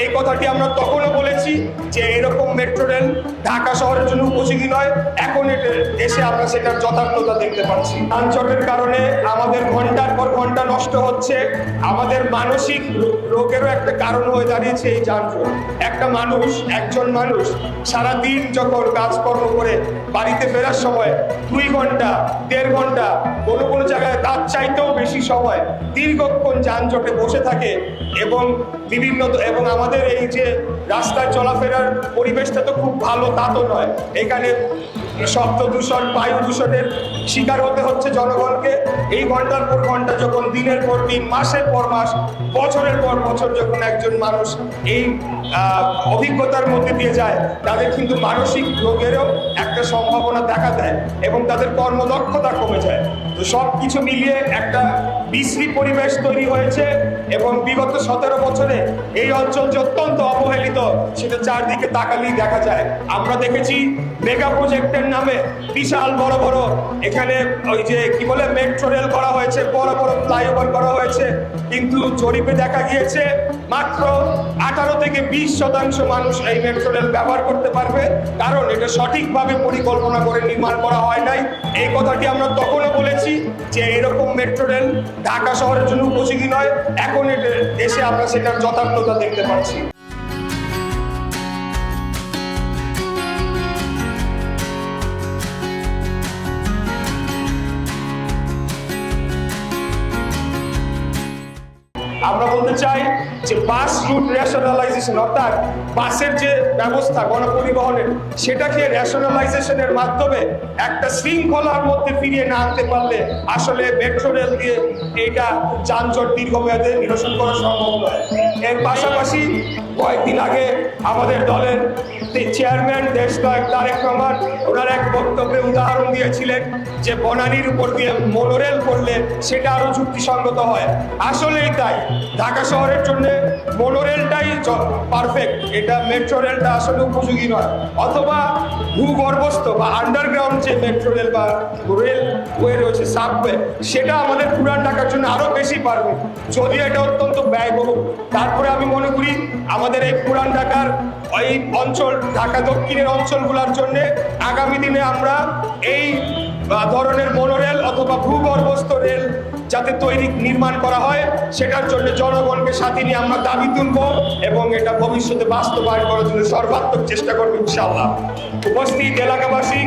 এই কথাটি আমরা তখনও বলেছি যে এরকম মেট্রো রেল ঢাকা শহরের জন্য উপযোগী নয়। এখন এসে আমরা সেটার যথার্থতা দেখতে পাচ্ছি। যানজটের কারণে আমাদের ঘণ্টার পর ঘণ্টা নষ্ট হচ্ছে। আমাদের মানসিক রোগেরও একটা কারণ হয়ে দাঁড়িয়েছে এই যানজট। একটা মানুষ, একজন মানুষ সারা দিন যখন কাজকর্ম করে বাড়িতে ফেরার সময় দুই ঘণ্টা, দেড় ঘণ্টা কোনো কোনো জায়গায় তার চাইতেও বেশি সময় দীর্ঘক্ষণ যানজটে বসে থাকে এবং বিভিন্ন এবং এই যে রাস্তায় চলাফেরার পরিবেশটা তো খুব ভালো, তা তো নয়। এখানে শব্দ দূষণ, বায়ু দূষণের শিকার হতে হচ্ছে জনগণকে। এই ঘণ্টার পর ঘণ্টা যখন, দিনের পর দিন, মাসের পর মাস, বছরের পর বছর যখন একজন মানুষ এই অভিজ্ঞতার মধ্যে দিয়ে যায়, তাদের কিন্তু মানসিক রোগেরও একটা সম্ভাবনা দেখা দেয় এবং তাদের কর্মদক্ষতা কমে যায়। তো সব কিছু মিলিয়ে একটা বিশ্রী পরিবেশ তৈরি হয়েছে। এবং বিগত সতেরো বছরে এই অঞ্চল যে অত্যন্ত অবহেলিত, সেটা চারদিকে তাকালেই দেখা যায়। আমরা দেখেছি মেগা প্রজেক্টের নামে বিশাল বড় বড় এখানে ওই যে কি বলে মেট্রো রেল করা হয়েছে, বড় বড় ফ্লাইওভার করা হয়েছে। কিন্তু জরিপে দেখা গিয়েছে, মাত্র আঠারো থেকে বিশ শতাংশ মানুষ এই মেট্রো রেল ব্যবহার করতে পারবে। কারণ এটা সঠিকভাবে পরিকল্পনা করে নির্মাণ করা হয় নাই। এই কথাটি আমরা তখনও বলেছি যে এরকম রেল ঢাকা শহরের জন্য উপযোগী নয়। এখন এসে আমরা সেটার যথার্থতা দেখতে পাচ্ছি। আমরা বলতে চাই যে বাস রুট ন্যাশনালাইজেশন অর্থাৎ বাসের যে ব্যবস্থা গণপরিবহনের, সেটাকে রেশনালাইজেশনের মাধ্যমে একটা শৃঙ্খলার মধ্যে ফিরিয়ে না আনতে পারলে আসলে মেট্রো রেল দিয়ে এইটা যানজট দীর্ঘমেয়াদে নিরসন করা সম্ভব নয়। এর পাশাপাশি কয়েকদিন আগে আমাদের দলের চেয়ারম্যান দেশ নায়ক তারেক রহমান, ওনার এক বক্তব্যে উদাহরণ দিয়েছিলেন যে বনানীর উপর দিয়ে মোনোরেল করলে সেটা আরও যুক্তিসঙ্গত হয়। আসলেই তাই। ঢাকা শহরের জন্য মোনোরেলটাই পারফেক্ট এটা মেট্রো রেলটা আসলে উপযোগী নয়। অথবা ভূগর্ভস্থ বা আন্ডারগ্রাউন্ড যে মেট্রো রেল বা রেল ওয়ে রয়েছে সাবওয়ে সেটা আমাদের পুরান ঢাকার জন্য আরও বেশি পারবে যদি এটা অত্যন্ত ব্যয়বহুল, তারপরে আমি মনে করি আমাদের এই পুরান ঢাকার এই অঞ্চল, ঢাকা দক্ষিণের অঞ্চলগুলোর জন্য আগামী দিনে আমরা এই ধরনের মনোরেল অথবা ভূগর্ভস্থ রেল যাতে তৈরি নির্মাণ করা হয়, সেটার জন্য জনগণকে সাথে নিয়ে আমরা দাবি তুলব এবং এটা ভবিষ্যতে বাস্তবায়ন করার জন্য সর্বাত্মক চেষ্টা করব ইনশাআল্লাহ। উপস্থিত এলাকাবাসী,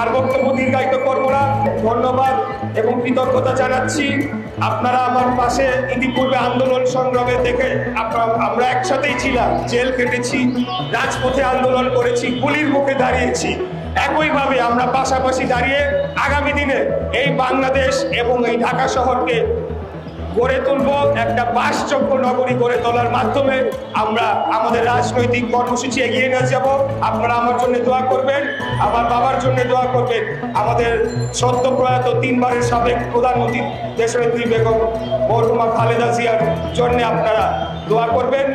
আর বক্তব্য দীর্ঘায়িত করব না। ধন্যবাদ এবং কৃতজ্ঞতা জানাচ্ছি। আপনারা আমার পাশে ইতিপূর্বে আন্দোলন সংগ্রামে দেখে আমরা একসাথেই ছিলাম, জেল কেটেছি, রাজপথে আন্দোলন করেছি, গুলির মুখে দাঁড়িয়েছি। একইভাবে আমরা পাশাপাশি দাঁড়িয়ে আগামী দিনে এই বাংলাদেশ এবং এই ঢাকা শহরকে গড়ে তুলব, একটা বাসযোগ্য নগরী গড়ে তোলার মাধ্যমে আমরা আমাদের রাজনৈতিক কর্মসূচি এগিয়ে নিয়ে যাব। আপনারা আমার জন্য দোয়া করবেন, আমার বাবার জন্য দোয়া করবেন, আমাদের সদ্য প্রয়াত তিনবারের সাবেক প্রধানমন্ত্রী দেশনেত্রী বেগম মরহুমা খালেদা জিয়ার জন্য আপনারা দোয়া করবেন।